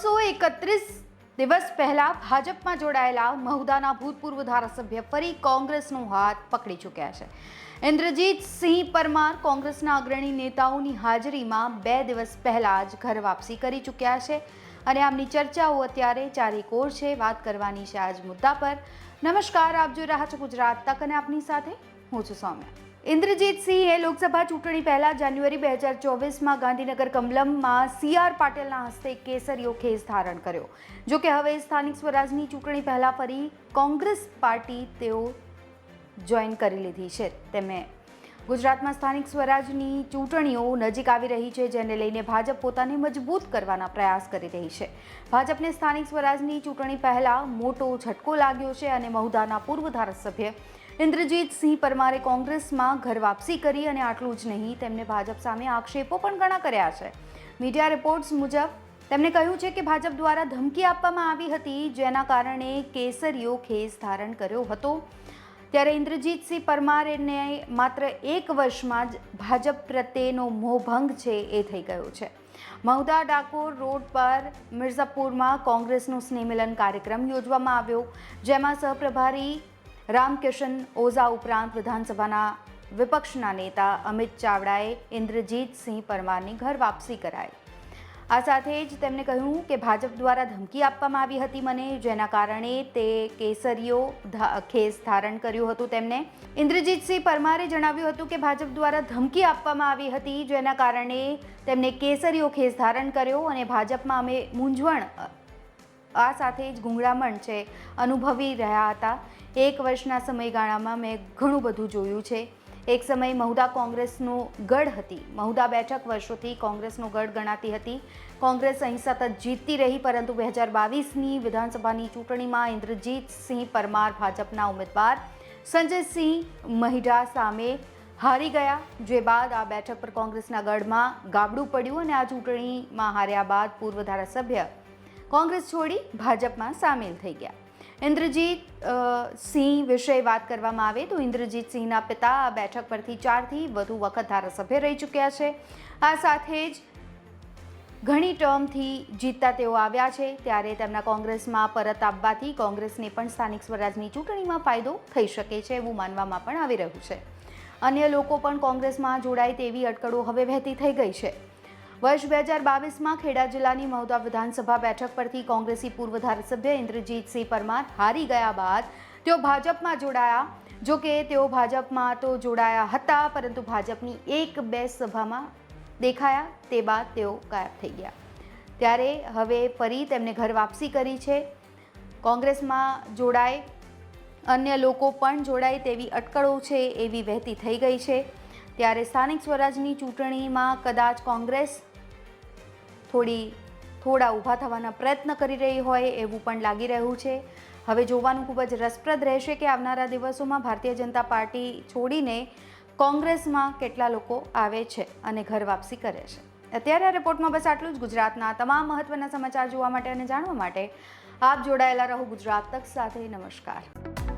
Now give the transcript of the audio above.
ત્રણસો એકત્રીસ દિવસ પહેલા ભાજપમાં જોડાયેલા મહુદાના ભૂતપૂર્વ ધારાસભ્ય ફરી કોંગ્રેસનો હાથ પકડી ચૂક્યા છે. ઇન્દ્રજીત સિંહ પરમાર કોંગ્રેસના અગ્રણી નેતાઓની હાજરીમાં બે દિવસ પહેલા જ ઘર વાપસી કરી ચૂક્યા છે અને આમની ચર્ચાઓ અત્યારે ચારેકોર છે. વાત કરવાની છે આજ મુદ્દા પર. નમસ્કાર, આપ જોઈ રહ્યા છો ગુજરાત તક અને આપની સાથે હું છું સૌમ્યા. ઇન્દ્રજીત સિંહે લોકસભા ચૂંટણી પહેલા જાન્યુઆરી બે હજાર ચોવીસમાં ગાંધીનગર કમલમમાં સી આર પાટીલના હસ્તે કેસરીયો ખેસ ધારણ કર્યો. જો કે હવે સ્થાનિક સ્વરાજની ચૂંટણી પહેલાં ફરી કોંગ્રેસ પાર્ટી તેઓ જોઈન કરી લીધી છે. તેમણે ગુજરાતમાં સ્થાનિક સ્વરાજની ચૂંટણીઓ નજીક આવી રહી છે, જેને લઈને ભાજપ પોતાને મજબૂત કરવાના પ્રયાસ કરી રહી છે. ભાજપને સ્થાનિક સ્વરાજની ચૂંટણી પહેલાં મોટો ઝટકો લાગ્યો છે અને મહુદાના પૂર્વ ધારાસભ્ય ઇન્દ્રજીત સિંહ પરમારે કોંગ્રેસમાં ઘર વાપસી કરી અને આટલું જ નહીં, તેમને ભાજપ સામે આક્ષેપો પણ ઘણા કર્યા છે. મીડિયા રિપોર્ટ્સ મુજબ, તેમણે કહ્યું છે કે ભાજપ દ્વારા ધમકી આપવામાં આવી હતી, જેના કારણે કેસરીયો ખેસ ધારણ કર્યો હતો. ત્યારે ઇન્દ્રજીતસિંહ પરમારને માત્ર એક વર્ષમાં જ ભાજપ પ્રત્યેનો મોહભંગ છે એ થઈ ગયો છે. મહુદા ડાકોર રોડ પર મિર્ઝાપુરમાં કોંગ્રેસનો સ્નેહમિલન કાર્યક્રમ યોજવામાં આવ્યો, જેમાં સહપ્રભારી રામકિશન ઓઝા ઉપરાંત વિધાનસભાના વિપક્ષના નેતા અમિત ચાવડાએ ઇન્દ્રજીતસિંહ પરમારની ઘર વાપસી કરાઈ. આ સાથે જ તેમણે કહ્યું કે ભાજપ દ્વારા ધમકી આપવામાં આવી હતી મને, જેના કારણે તે કેસરીઓ ખેસ ધારણ કર્યું હતું તેમને ઇન્દ્રજીતસિંહ પરમારે જણાવ્યું હતું કે ભાજપ દ્વારા ધમકી આપવામાં આવી હતી, જેના કારણે તેમને કેસરીઓ ખેસ ધારણ કર્યો અને ભાજપમાં અમે મૂંઝવણ આ સાથે જ ગુંગળામણ છે. અનુભવી રહ્યા હતા. એક વર્ષના સમયગાળામાં મેં ઘણું બધું જોયું છે. એક સમય મહુદા કોંગ્રેસનો ગઢ હતી. મહુદા બેઠક વર્ષોથી કોંગ્રેસનો ગઢ ગણાતી હતી. કોંગ્રેસ અહીં સતત જીતતી રહી, પરંતુ બે હજાર બાવીસની વિધાનસભાની ચૂંટણીમાં ઇન્દ્રજીત સિંહ પરમાર ભાજપના ઉમેદવાર સંજયસિંહ મહિડા સામે હારી ગયા, જે બાદ આ બેઠક પર કોંગ્રેસના ગઢમાં ગાબડું પડ્યું અને આ ચૂંટણીમાં હાર્યા બાદ પૂર્વ ધારાસભ્ય કોંગ્રેસ છોડી ભાજપમાં સામેલ થઈ ગયા. ઇન્દ્રજીત સિંહ વિશે વાત કરવામાં આવે તો ઇન્દ્રજીત સિંહના પિતા આ બેઠક પરથી ચારથી વધુ વખત ધારાસભ્ય રહી ચૂક્યા છે. આ સાથે જ ઘણી ટર્મથી જીતતા તેઓ આવ્યા છે. ત્યારે તેમના કોંગ્રેસમાં પરત આવવાથી કોંગ્રેસને પણ સ્થાનિક સ્વરાજની ચૂંટણીમાં ફાયદો થઈ શકે છે એવું માનવામાં પણ આવી રહ્યું છે. અન્ય લોકો પણ કોંગ્રેસમાં જોડાય તેવી અટકળો હવે વહેતી થઈ ગઈ છે. વર્ષ બે હજાર બાવીસમાં ખેડા જિલ્લાની મહુદા વિધાનસભા બેઠક પરથી કોંગ્રેસી પૂર્વ ધારાસભ્ય ઇન્દ્રજીતસિંહ પરમાર હારી ગયા બાદ તેઓ ભાજપમાં જોડાયા. જો કે તેઓ ભાજપમાં તો જોડાયા હતા, પરંતુ ભાજપની એક બે સભામાં દેખાયા, તે બાદ તેઓ ગાયબ થઈ ગયા. ત્યારે હવે ફરી તેમને ઘર વાપસી કરી છે. કોંગ્રેસમાં જોડાય, અન્ય લોકો પણ જોડાય તેવી અટકળો છે એવી વહેતી થઈ ગઈ છે. ત્યારે સ્થાનિક સ્વરાજની ચૂંટણીમાં કદાચ કોંગ્રેસ થોડી થોડા ઊભા થવાના પ્રયત્ન કરી રહી હોય એવું પણ લાગી રહ્યું છે. હવે જોવાનું ખૂબ જ રસપ્રદ રહેશે કે આવનારા દિવસોમાં ભારતીય જનતા પાર્ટી છોડીને કોંગ્રેસમાં કેટલા લોકો આવે છે અને ઘર વાપસી કરે છે. અત્યારે આ રિપોર્ટમાં બસ આટલું જ. ગુજરાતના તમામ મહત્વના સમાચાર જોવા માટે અને જાણવા માટે આપ જોડાયેલા રહો ગુજરાત તક સાથે. નમસ્કાર.